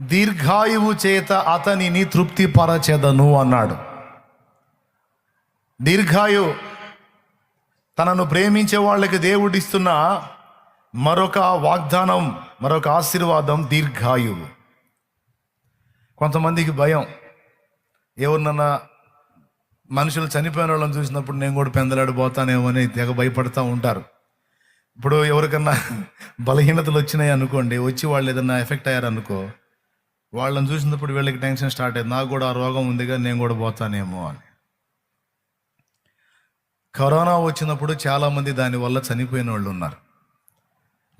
దీర్ఘాయువు చేత అతనిని తృప్తిపరచెదను అన్నాడు. దీర్ఘాయు తనను ప్రేమించే వాళ్ళకి దేవుడిస్తున్న మరొక వాగ్దానం మరొక ఆశీర్వాదం దీర్ఘాయువు. కొంతమందికి భయం. ఎవరినన్నా మనుషులు చనిపోయిన వాళ్ళని చూసినప్పుడు నేను కూడా పెందలాడిపోతానేమో అని తెగ భయపడుతూ ఉంటారు. ఇప్పుడు ఎవరికన్నా బలహీనతలు వచ్చినాయి అనుకోండి వచ్చి వాళ్ళు ఏదన్నా ఎఫెక్ట్ అయ్యారనుకో అనుకో వాళ్ళని చూసినప్పుడు వీళ్ళకి టెన్షన్ స్టార్ట్ అయింది నాకు కూడా ఆ రోగం ఉందిగా నేను కూడా పోతానేమో అని. కరోనా వచ్చినప్పుడు చాలామంది దానివల్ల చనిపోయిన వాళ్ళు ఉన్నారు.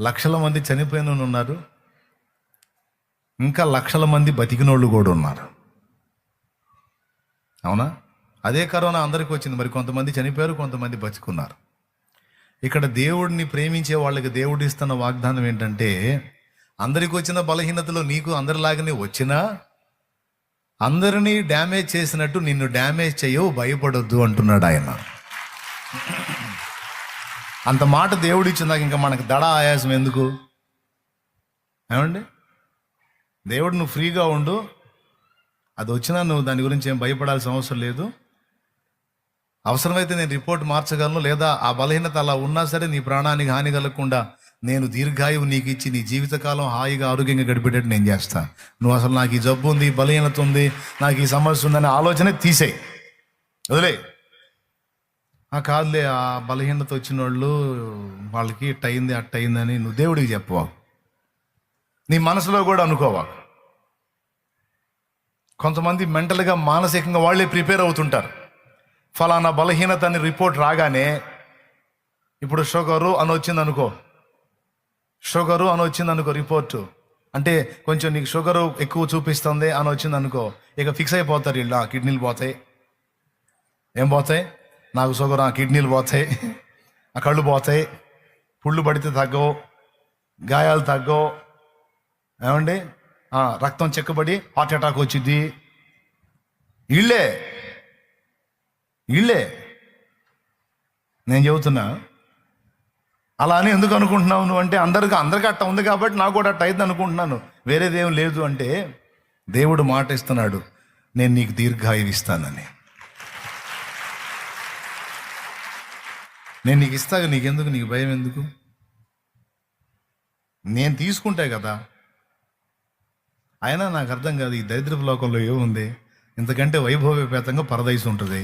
లక్షల మంది చనిపోయిన వాళ్ళు ఉన్నారు. ఇంకా లక్షల మంది బతికిన వాళ్ళు కూడా ఉన్నారు. అవునా? అదే కరోనా అందరికీ వచ్చింది. మరి కొంతమంది చనిపోయారు కొంతమంది బతుకున్నారు. ఇక్కడ దేవుడిని ప్రేమించే వాళ్ళకి దేవుడు ఇస్తున్న వాగ్దానం ఏంటంటే అందరికి వచ్చిన బలహీనతలు నీకు అందరిలాగానే వచ్చినా అందరినీ డ్యామేజ్ చేసినట్టు నిన్ను డ్యామేజ్ చేయవు భయపడొద్దు అంటున్నాడు ఆయన. అంత మాట దేవుడు ఇచ్చిందాక ఇంకా మనకు దడ ఆయాసం ఎందుకు? ఏమండి? దేవుడు నువ్వు ఫ్రీగా ఉండు. అది వచ్చినా నువ్వు దాని గురించి ఏం భయపడాల్సిన అవసరం లేదు. అవసరమైతే నేను రిపోర్ట్ మార్చగలను లేదా ఆ బలహీనత అలా ఉన్నా సరే నీ ప్రాణానికి హాని కలగకుండా నేను దీర్ఘాయువు నీకు ఇచ్చి నీ జీవితకాలం హాయిగా ఆరోగ్యంగా గడిపేటట్టు నేను చేస్తా. నువ్వు అసలు నాకు ఈ జబ్బు ఉంది బలహీనత ఉంది నాకు ఈ సమస్య ఉందనే ఆలోచన తీసేయి. వదిలే. ఆ కాదులే ఆ బలహీనత వచ్చిన వాళ్ళు వాళ్ళకి ఇట్ట అయింది అట్ట అయిందని నువ్వు దేవుడికి చెప్పవా? నీ మనసులో కూడా అనుకోవా? కొంతమంది మెంటల్గా మానసికంగా వాళ్ళే ప్రిపేర్ అవుతుంటారు. ఫలానా బలహీనత అని రిపోర్ట్ రాగానే ఇప్పుడు షుగరు అని వచ్చింది అనుకో షుగరు అని వచ్చింది అనుకో రిపోర్టు. అంటే కొంచెం నీకు షుగరు ఎక్కువ చూపిస్తుంది అని వచ్చింది అనుకో ఇక ఫిక్స్ అయిపోతారు వీళ్ళు. "ఆ, కిడ్నీలు పోతాయి. ఏం పోతాయి? నాకు షుగర్ ఆ కిడ్నీలు పోతాయి. ఆ కళ్ళు పోతాయి. పుళ్ళు పడితే తగ్గవు. గాయాలు తగ్గవు. ఏమండి? రక్తం చెక్కబడి హార్ట్ అటాక్ వచ్చింది వీళ్ళే. వీళ్ళే. నేను చెబుతున్నా అలా అని ఎందుకు అనుకుంటున్నావు నువ్వు? అంటే అందరికి అందరికీ అట్ట ఉంది కాబట్టి నాకు కూడా అట్ట అయింది అనుకుంటున్నాను. వేరేదేం లేదు అంటే దేవుడు మాట ఇస్తున్నాడు నేను నీకు దీర్ఘాయువు ఇస్తానని నేను నీకు ఇస్తాక నీకెందుకు? నీకు భయం ఎందుకు? నేను తీసుకుంటే కదా. అయినా నాకు అర్థం కాదు ఈ దరిద్రపు లోకంలో ఏముంది? ఇంతకంటే వైభవపేతంగా పరదైసు ఉంటుంది.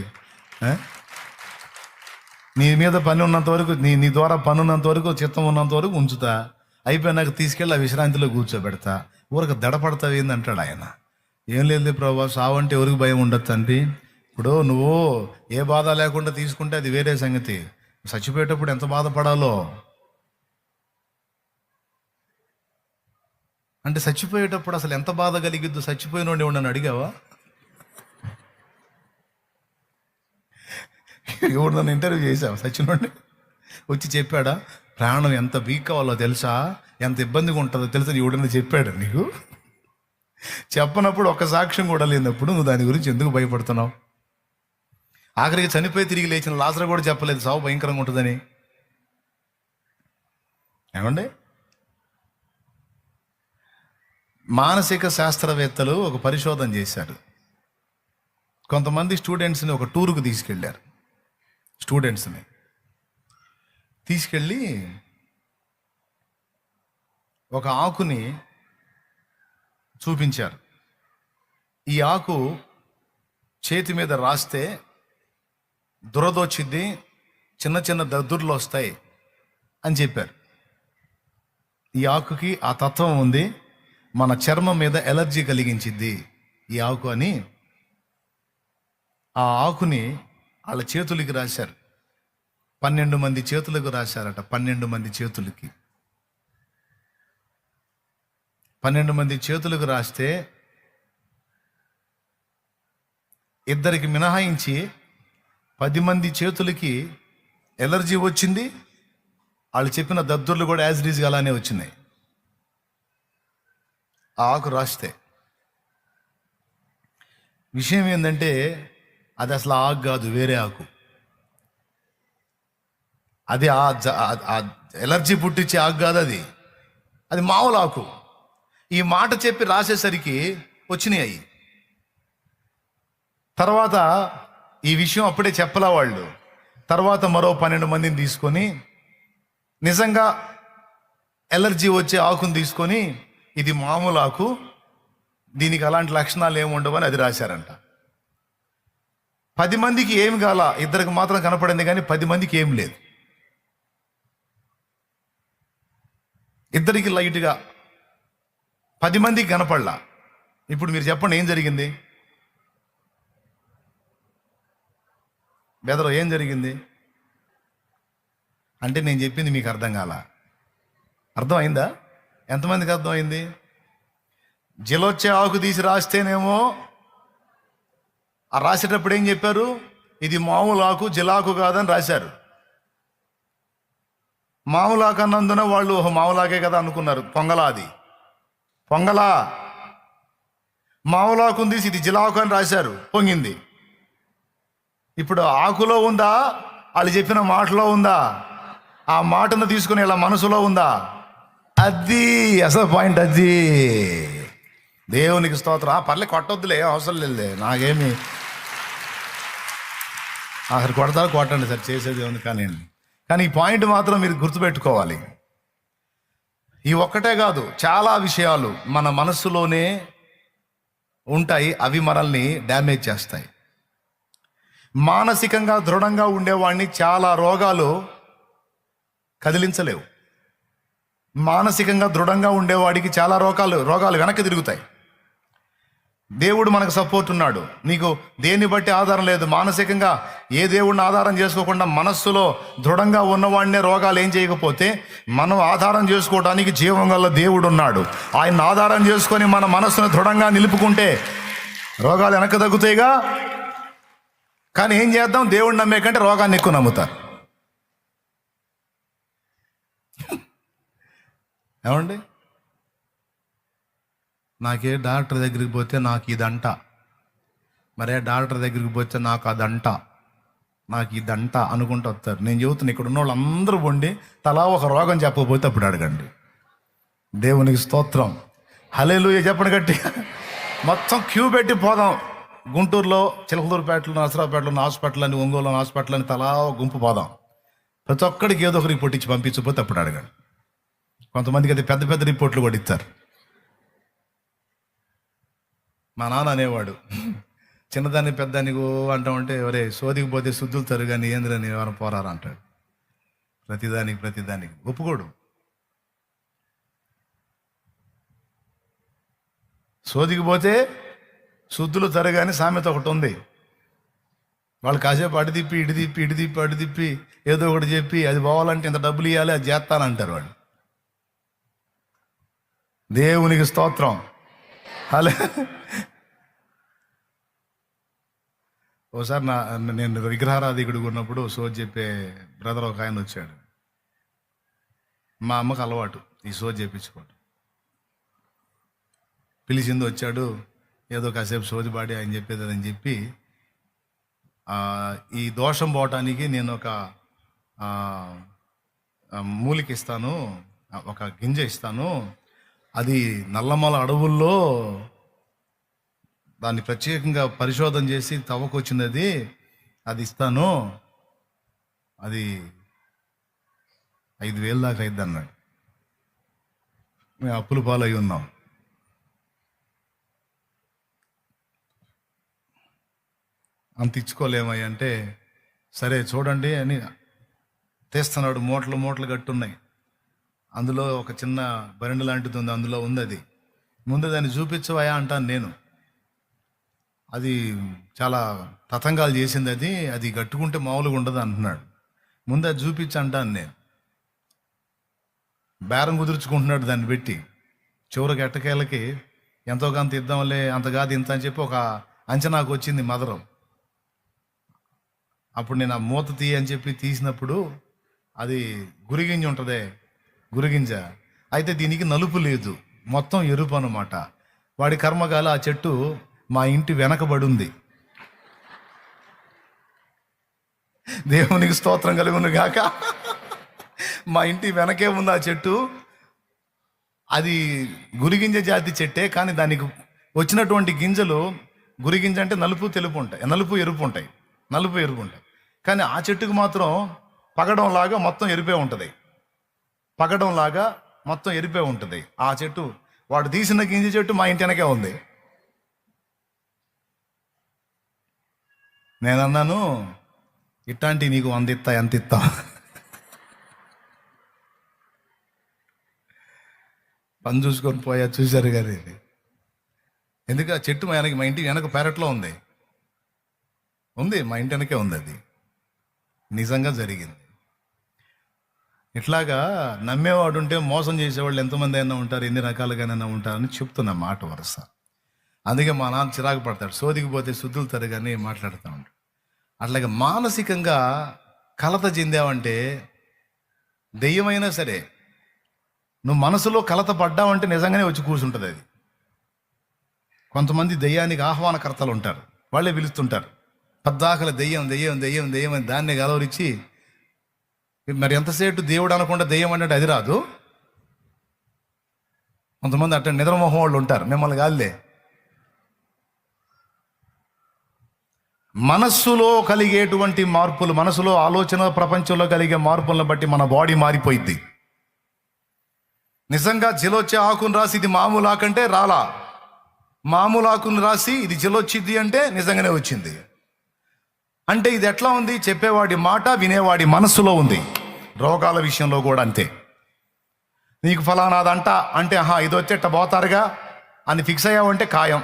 నీ మీద పని ఉన్నంత వరకు నీ నీ ద్వారా పని ఉన్నంత వరకు చిత్తం ఉన్నంత వరకు ఉంచుతా. అయిపోయినాక తీసుకెళ్ళి ఆ విశ్రాంతిలో కూర్చోబెడతా. ఊరకు దడపడతావు ఏందంటాడు ఆయన. ఏం లేదు ప్రభా సావంటే ఎవరికి భయం ఉండదు తండ్రి. ఇప్పుడు నువ్వు ఏ బాధ లేకుండా తీసుకుంటే అది వేరే సంగతి. చచ్చిపోయేటప్పుడు ఎంత బాధపడాలో? అంటే చచ్చిపోయేటప్పుడు అసలు ఎంత బాధ కలిగిద్దు చచ్చిపోయినోడు ఉండని అడిగావా? ఎవడు నన్ను ఇంటర్వ్యూ చేశాం సచినండి వచ్చి చెప్పాడా? ప్రాణం ఎంత వీక్ కావాలో తెలుసా? ఎంత ఇబ్బందిగా ఉంటుందో తెలుసా? ఎవడన్నా చెప్పాడు నీకు? చెప్పనప్పుడు ఒక్క సాక్ష్యం కూడా లేనప్పుడు నువ్వు దాని గురించి ఎందుకు భయపడుతున్నావు? ఆఖరికి చనిపోయి తిరిగి లేచిన లాసర కూడా చెప్పలేదు. సావు భయంకరంగా ఉంటుందని. ఏమండి? మానసిక శాస్త్రవేత్తలు ఒక పరిశోధన చేశారు. కొంతమంది స్టూడెంట్స్ని ఒక టూరుకు తీసుకెళ్ళారు. స్టూడెంట్స్ని. తీసుకెళ్ళి ఒక ఆకుని చూపించారు. ఈ ఆకు చేతి మీద రాస్తే దురదొచ్చింది చిన్న చిన్న దద్దుర్లు వస్తాయి అని చెప్పారు. ఈ ఆకుకి ఆ తత్వం ఉంది మన చర్మం మీద ఎలర్జీ కలిగించింది ఈ ఆకు అని ఆ ఆకుని వాళ్ళ చేతులకి రాశారు. పన్నెండు మంది చేతులకు రాశారట పన్నెండు మంది చేతులకి. పన్నెండు మంది చేతులకు రాస్తే ఇద్దరికి మినహాయించి పది మంది చేతులకి ఎలర్జీ వచ్చింది. వాళ్ళు చెప్పిన దద్దుర్లు కూడా యాజ్ రీజ్గా అలానే వచ్చినాయి. ఆ ఆకు రాస్తే. విషయం ఏంటంటే అది అసలు ఆకు కాదు వేరే ఆకు. అది ఆ ఎలర్జీ పుట్టించే ఆకు కాదు అది. అది మామూలు ఆకు. ఈ మాట చెప్పి రాసేసరికి వచ్చినాయి అవి తర్వాత ఈ విషయం అప్పుడే చెప్పలా వాళ్ళు. తర్వాత మరో పన్నెండు మందిని తీసుకొని నిజంగా ఎలర్జీ వచ్చే ఆకును తీసుకొని ఇది మామూలు ఆకు దీనికి అలాంటి లక్షణాలు ఏమి ఉండవని అది రాశారంట. పది మందికి ఏమి కాల ఇద్దరికి మాత్రం కనపడింది కానీ పది మందికి ఏం లేదు. ఇద్దరికి లైట్గా పది మందికి కనపడలా. ఇప్పుడు మీరు చెప్పండి ఏం జరిగింది? బెదరు ఏం జరిగింది? అంటే నేను చెప్పింది మీకు అర్థం కాల? అర్థమైందా? ఎంతమందికి అర్థమైంది జిలొచ్చే ఆకు తీసి రాస్తేనేమో ఆ రాసేటప్పుడు ఏం చెప్పారు? ఇది మామూలు ఆకు జిలాకు కాదని రాశారు. మామూలు అన్నందున వాళ్ళు మామూలాకే కదా అనుకున్నారు. పొంగలా అది. పొంగలా. మావులాకు ఉంది ఇది జిలాకు అని రాశారు. పొంగింది. ఇప్పుడు ఆకులో ఉందా? వాళ్ళు చెప్పిన మాటలో ఉందా? ఆ మాటను తీసుకుని ఇలా మనసులో ఉందా? అది. అసలు పాయింట్ అది. దేవునికి స్తోత్రం. ఆ పర్లే కొట్టొద్దులే అవసరం లేదులే. నాకేమి. అసలు కొడతారు కొట్టండి సార్ చేసేది ఉంది కానీ కానీ ఈ పాయింట్ మాత్రం మీరు గుర్తుపెట్టుకోవాలి. ఈ ఒక్కటే కాదు చాలా విషయాలు మన మనస్సులోనే ఉంటాయి అవి మనల్ని డ్యామేజ్ చేస్తాయి. మానసికంగా దృఢంగా ఉండేవాడిని చాలా రోగాలు కదిలించలేవు. మానసికంగా దృఢంగా ఉండేవాడికి చాలా రోగాలు రోగాలు వెనక్కి తిరుగుతాయి. దేవుడు మనకు సపోర్ట్ ఉన్నాడు. నీకు దేన్ని బట్టి ఆధారం లేదు. మానసికంగా ఏ దేవుడిని ఆధారం చేసుకోకుండా మనస్సులో దృఢంగా ఉన్నవాడినే రోగాలు ఏం చేయకపోతే మనం ఆధారం చేసుకోవడానికి జీవం గల దేవుడు ఉన్నాడు. ఆయన ఆధారం చేసుకొని మన మనస్సును దృఢంగా నిలుపుకుంటే రోగాలు వెనక తగ్గుతాయిగా. కానీ ఏం చేద్దాం? దేవుడిని నమ్మే కంటే రోగాన్ని ఎక్కువ నమ్ముతారు. ఏమండి? నాకే డాక్టర్ దగ్గరికి పోతే నాకు ఇదంట. మరే డాక్టర్ దగ్గరికి పోతే నాకు అదంట. నాకు ఇదంట అనుకుంటూ వస్తారు. నేను చెబుతున్నా ఇక్కడ ఉన్న వాళ్ళందరూ వండి తలా ఒక రోగం చెప్పకపోతే అప్పుడు అడగండి. దేవునికి స్తోత్రం. హలేలు చెప్పండి గట్టి మొత్తం క్యూ పెట్టి పోదాం. గుంటూరులో చిలకదూరుపేటలో నరసరావుపేటలో హాస్పిటల్ అని ఒంగోలు హాస్పిటల్ అని తలా గుంపు పోదాం. ప్రతి ఒక్కడికి ఏదో ఒక రిపోర్ట్ ఇచ్చి పంపించకపోతే అప్పుడు అడగండి. కొంతమందికి అయితే పెద్ద పెద్ద రిపోర్ట్లు కూడా ఇస్తారు. మా నాన్న అనేవాడు. చిన్నదాన్ని పెద్దాన్ని అంటామంటే ఎవరే సోదికి పోతే శుద్ధులు తరు కానీ ఏంద్రని ఎవరు పోరారు? అంటాడు. ప్రతిదానికి ప్రతిదానికి. ఒప్పుకోడు. సోదికి పోతే శుద్ధులు తరగాని సామెత ఒకటి ఉంది. వాళ్ళు కాసేపు అటు తిప్పి ఇటు తిప్పి ఇటు తిప్పి అటు తిప్పి ఏదో ఒకటి చెప్పి అది పోవాలంటే ఇంత డబ్బులు ఇవ్వాలి అది చేస్తానంటారు వాళ్ళు. దేవునికి స్తోత్రం. హలో. ఓసారి నా నేను విగ్రహారాధికుడు ఉన్నప్పుడు సోజ్ చెప్పే బ్రదర్ ఒక ఆయన వచ్చాడు. మా అమ్మకు అలవాటు ఈ సోజ్ చేయించుకోవడం పిలిచింది వచ్చాడు ఏదో కాసేపు సోది పాడి ఆయన చెప్పేది అని చెప్పి ఈ దోషం పోవటానికి నేను ఒక మూలిక ఇస్తాను ఒక గింజ ఇస్తాను అది నల్లమల అడవుల్లో దాన్ని ప్రత్యేకంగా పరిశోధన చేసి తవ్వకొచ్చింది అది అది ఇస్తాను. అది ఐదు వేలు దాకా అయింది అన్నాడు మేము అప్పుల పాలై ఉన్నాం. అంత ఇచ్చుకోలేమయ్య అంటే సరే చూడండి అని తీస్తున్నాడు. మూటలు మూటలు కట్టున్నాయి. అందులో ఒక చిన్న బరెండు లాంటిది ఉంది అందులో ఉంది అది. ముందు దాన్ని చూపించవయా అంటాను నేను. అది చాలా తతంగాలు చేసింది అది అది కట్టుకుంటే మామూలుగా ఉండదు అంటున్నాడు. ముందు అది చూపించి అంటాను నేను. బేరం కుదుర్చుకుంటున్నాడు దాన్ని పెట్టి. చివరికి ఎట్టకేళ్ళకి ఎంతో కొంత ఇద్దాంలే అంత కాదు ఇంత అని చెప్పి ఒక అంచనాకు వచ్చింది మదరం. అప్పుడు నేను ఆ మూత తీయ అని చెప్పి తీసినప్పుడు అది గురిగింజ ఉంటుందే గురిగింజ. అయితే దీనికి నలుపు లేదు. మొత్తం ఎరుపు అనమాట వాడి కర్మగాల ఆ చెట్టు మా ఇంటి వెనకబడి ఉంది దేవునికి స్తోత్రం కలుగును గాక. మా ఇంటి వెనకే ఉంది ఆ చెట్టు. అది గురిగింజ జాతి చెట్టే కానీ దానికి వచ్చినటువంటి గింజలు గురిగింజ అంటే నలుపు తెలుపు ఉంటాయి. నలుపు ఎరుపు ఉంటాయి. నలుపు ఎరుపు ఉంటాయి. కానీ ఆ చెట్టుకు మాత్రం పగడం లాగా మొత్తం ఎరుపే ఉంటుంది. పగడం లాగా మొత్తం ఎరిపే ఉంటుంది. ఆ చెట్టు వాడు తీసిన గింజ చెట్టు మా ఇంటి వెనకే ఉంది. నేను అన్నాను ఇట్లాంటి నీకు అందిస్తా ఎంత ఇస్తా పని చూసుకొని పోయా చూశారు కదా ఇది. ఎందుకు? ఆ చెట్టు మా వెనక మా ఇంటి వెనక పెరట్లో ఉంది. ఉంది మా ఇంటి వెనకే ఉంది అది. నిజంగా జరిగింది. ఇట్లాగా నమ్మేవాడు ఉంటే మోసం చేసేవాళ్ళు ఎంతమంది అయినా ఉంటారు ఎన్ని రకాలుగానైనా ఉంటారని చెప్తున్నా మాట వరుస. అందుకే మా నాన్న చిరాకు పడతాడు. సోదికి పోతే శుద్ధులు తరగానే మాట్లాడుతూ ఉంటాడు అట్లాగే మానసికంగా కలత చెందావంటే దెయ్యమైనా సరే నువ్వు మనసులో కలత పడ్డావంటే నిజంగానే వచ్చి కూర్చుంటుంది అది. కొంతమంది దెయ్యానికి ఆహ్వానకర్తలు ఉంటారు. వాళ్ళే పిలుస్తుంటారు. పద్దాకల దెయ్యం దెయ్యం దెయ్యం దెయ్యం అని దాన్ని గలవరిచ్చి మరి ఎంతసేపు దేవుడు అనకుండా దెయ్యం అన్నట్టు అది రాదు. కొంతమంది అట్ట నిద్రమోహం వాళ్ళు ఉంటారు. మిమ్మల్ని కాదులే. మనస్సులో కలిగేటువంటి మార్పులు మనసులో ఆలోచన ప్రపంచంలో కలిగే మార్పులను బట్టి మన బాడీ మారిపోయింది నిజంగా జిలొచ్చే ఆకును రాసి ఇది మామూలు ఆకంటే రాలా. మామూలు ఆకును రాసి ఇది జిలొచ్చింది అంటే నిజంగానే వచ్చింది. అంటే ఇది ఎట్లా ఉంది? చెప్పేవాడి మాట వినేవాడి మనస్సులో ఉంది. రోగాల విషయంలో కూడా అంతే. నీకు ఫలానాదంట అంటే ఆహా ఇది వచ్చేట పోతారుగా? అని ఫిక్స్ అయ్యావంటే ఖాయం.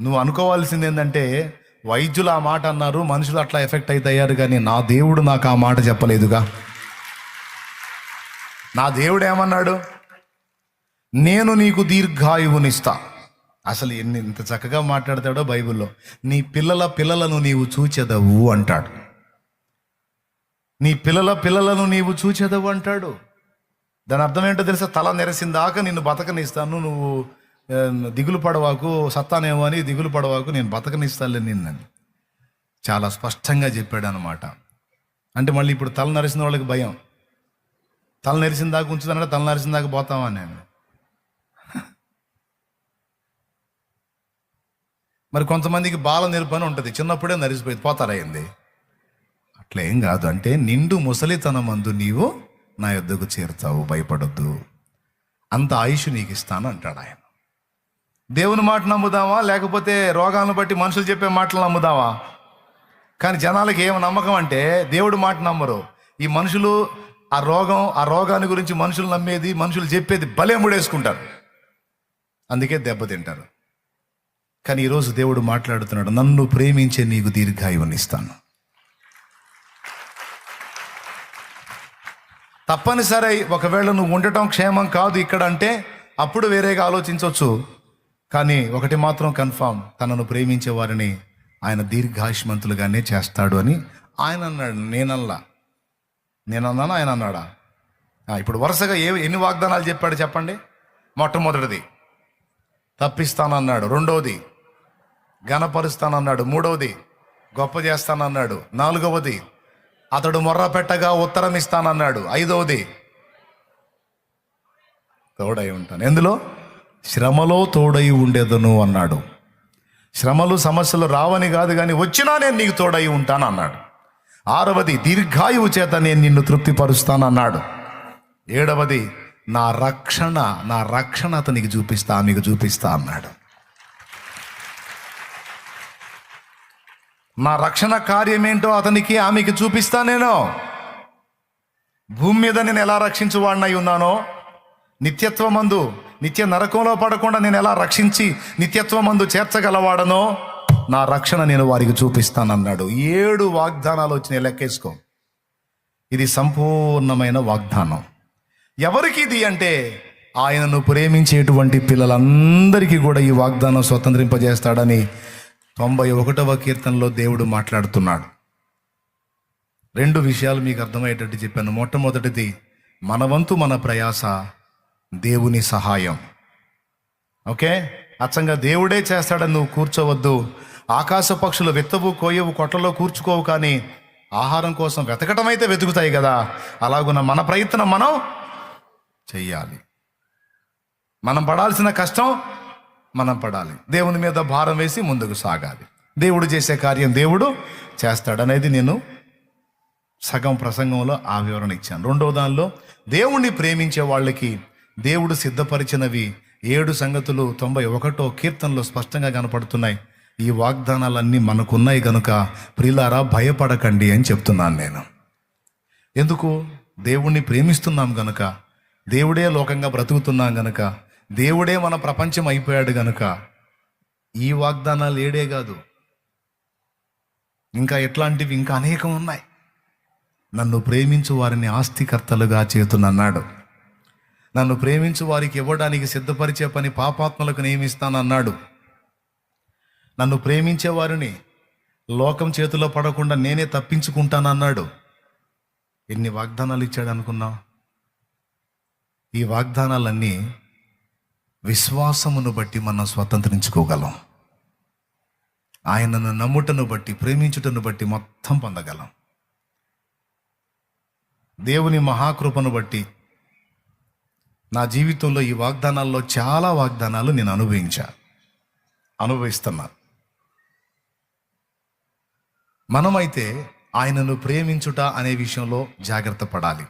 నువ్వు అనుకోవాల్సింది ఏంటంటే వైద్యులు ఆ మాట అన్నారు మనుషులు అట్లా ఎఫెక్ట్ అవుతయ్యారు కానీ నా దేవుడు నాకు ఆ మాట చెప్పలేదుగా. నా దేవుడు ఏమన్నాడు? నేను నీకు దీర్ఘాయువునిస్తా. అసలు ఎన్ని ఇంత చక్కగా మాట్లాడతాడో బైబిల్లో. నీ పిల్లల పిల్లలను నీవు చూచెదవు అంటాడు. నీ పిల్లల పిల్లలను నీవు చూచెదవు అంటాడు. దాని అర్థం ఏంటో తెలుసా? తల నెరసిందాక నిన్ను బతకనిస్తాను నువ్వు దిగులు పడవాకు సత్తానేమో అని దిగులు పడవాకు నేను బతకనిస్తానులే నిన్నని. చాలా స్పష్టంగా చెప్పాడు అనమాట అంటే మళ్ళీ ఇప్పుడు తల నరిసిన వాళ్ళకి భయం. తల నెరిసిన దాకా ఉంచుతానంటే తల నరిసిన దాకా పోతావా నేను? మరి కొంతమందికి బాల నిర్భన ఉంటుంది. చిన్నప్పుడే నరిసిపోయింది పోతారయ్యింది అట్లా ఏం కాదు. అంటే నిండు ముసలితనమందు నీవు నా యొద్దకు చేరుతావు. భయపడొద్దు. అంత ఆయుష్ నీకు ఇస్తాను అంటాడు ఆయన. దేవుని మాట నమ్ముదామా లేకపోతే రోగాలను బట్టి మనుషులు చెప్పే మాటలు నమ్ముదామా కానీ జనాలకి ఏం నమ్మకం అంటే దేవుడు మాట నమ్మరు. ఈ మనుషులు ఆ రోగం ఆ రోగాన్ని గురించి మనుషులు నమ్మేది మనుషులు చెప్పేది భలే ముడేసుకుంటారు. అందుకే దెబ్బతింటారు. కానీ ఈరోజు దేవుడు మాట్లాడుతున్నాడు నన్ను ప్రేమించే నీకు దీర్ఘాయువనిస్తాను తప్పనిసరి ఒకవేళ నువ్వు ఉండటం క్షేమం కాదు ఇక్కడ అంటే అప్పుడు వేరేగా ఆలోచించవచ్చు. కానీ ఒకటి మాత్రం కన్ఫామ్ తనను ప్రేమించే వారిని ఆయన దీర్ఘాయుష్మంతులుగానే చేస్తాడు అని ఆయన అన్నాడు. నేనల్లా నేనన్నాను? ఆయన అన్నాడా? ఇప్పుడు వరుసగా ఏ ఎన్ని వాగ్దానాలు చెప్పాడు చెప్పండి? మొట్టమొదటిది తప్పిస్తానన్నాడు. రెండవది ఘనపరుస్తానన్నాడు. మూడవది గొప్ప చేస్తానన్నాడు. నాలుగవది అతడు మొర్ర పెట్టగా ఉత్తరం ఇస్తానన్నాడు. ఐదవది తోడై ఉంటాను. ఎందులో? శ్రమలో తోడై ఉండేదను అన్నాడు. శ్రమలు సమస్యలు రావని కాదు కానీ వచ్చినా నేను నీకు తోడై ఉంటాను అన్నాడు ఆరవది దీర్ఘాయువు చేత నేను నిన్ను తృప్తిపరుస్తానన్నాడు. ఏడవది నా రక్షణ నా రక్షణ అతనికి చూపిస్తా మీకు చూపిస్తా అన్నాడు. నా రక్షణ కార్యమేంటో అతనికి ఆమెకి చూపిస్తా నేను. భూమి మీద నేను ఎలా రక్షించువాడినై ఉన్నానో నిత్యత్వమందు నిత్య నరకంలో పడకుండా నేను ఎలా రక్షించి నిత్యత్వమందు చేర్చగలవాడనో నా రక్షణ నేను వారికి చూపిస్తానన్నాడు. ఏడు వాగ్దానాలు వచ్చినాయి లెక్కేసుకో. ఇది సంపూర్ణమైన వాగ్దానం. ఎవరికి ఇది అంటే ఆయనను ప్రేమించేటువంటి పిల్లలందరికీ కూడా ఈ వాగ్దానం స్వతంత్రింపజేస్తాడని తొంభై ఒకటవ కీర్తనలో దేవుడు మాట్లాడుతున్నాడు. రెండు విషయాలు మీకు అర్థమయ్యేటట్టు చెప్పాను. మొట్టమొదటిది మన వంతు మన ప్రయాస దేవుని సహాయం. ఓకే? అచ్చంగా దేవుడే చేస్తాడని నువ్వు కూర్చోవద్దు. ఆకాశ పక్షులు విత్తవు కోయవు కొట్టలో కూర్చుకోవు కానీ ఆహారం కోసం వెతకటం అయితే వెతుకుతాయి కదా. అలాగున్న మన ప్రయత్నం మనం చెయ్యాలి. మనం పడాల్సిన కష్టం మనం పడాలి. దేవుని మీద భారం వేసి ముందుకు సాగాలి. దేవుడు చేసే కార్యం దేవుడు చేస్తాడనేది నేను సగం ప్రసంగంలో ఆ వివరణ ఇచ్చాను. రెండో దానిలో దేవుణ్ణి ప్రేమించే వాళ్ళకి దేవుడు సిద్ధపరిచినవి ఏడు సంగతులు తొంభై ఒకటో కీర్తనలో స్పష్టంగా కనపడుతున్నాయి. ఈ వాగ్దానాలన్నీ మనకున్నాయి గనుక ప్రిలారా భయపడకండి అని చెప్తున్నాను నేను. ఎందుకు? దేవుణ్ణి ప్రేమిస్తున్నాం గనుక దేవుడే లోకంగా బ్రతుకుతున్నాం గనుక దేవుడే మన ప్రపంచం అయిపోయాడు గనుక ఈ వాగ్దానాలు ఏడే కాదు. ఇంకా ఎట్లాంటివి? ఇంకా అనేకం ఉన్నాయి. నన్ను ప్రేమించు వారిని ఆస్తికర్తలుగా చేతునన్నాడు. నన్ను ప్రేమించు వారికి ఇవ్వడానికి సిద్ధపరిచే పని పాపాత్మలకు నియమిస్తానన్నాడు. నన్ను ప్రేమించే వారిని లోకం చేతిలో పడకుండా నేనే తప్పించుకుంటానన్నాడు. ఎన్ని వాగ్దానాలు ఇచ్చాడు అనుకున్నావు ఈ వాగ్దానాలన్నీ విశ్వాసమును బట్టి మనం స్వతంత్రించుకోగలం. ఆయనను నమ్ముటను బట్టి ప్రేమించుటను బట్టి మొత్తం పొందగలం. దేవుని మహాకృపను బట్టి నా జీవితంలో ఈ వాగ్దానాల్లో చాలా వాగ్దానాలు నేను అనుభవించా అనుభవిస్తున్నా. మనమైతే ఆయనను ప్రేమించుట అనే విషయంలో జాగ్రత్త పడాలి.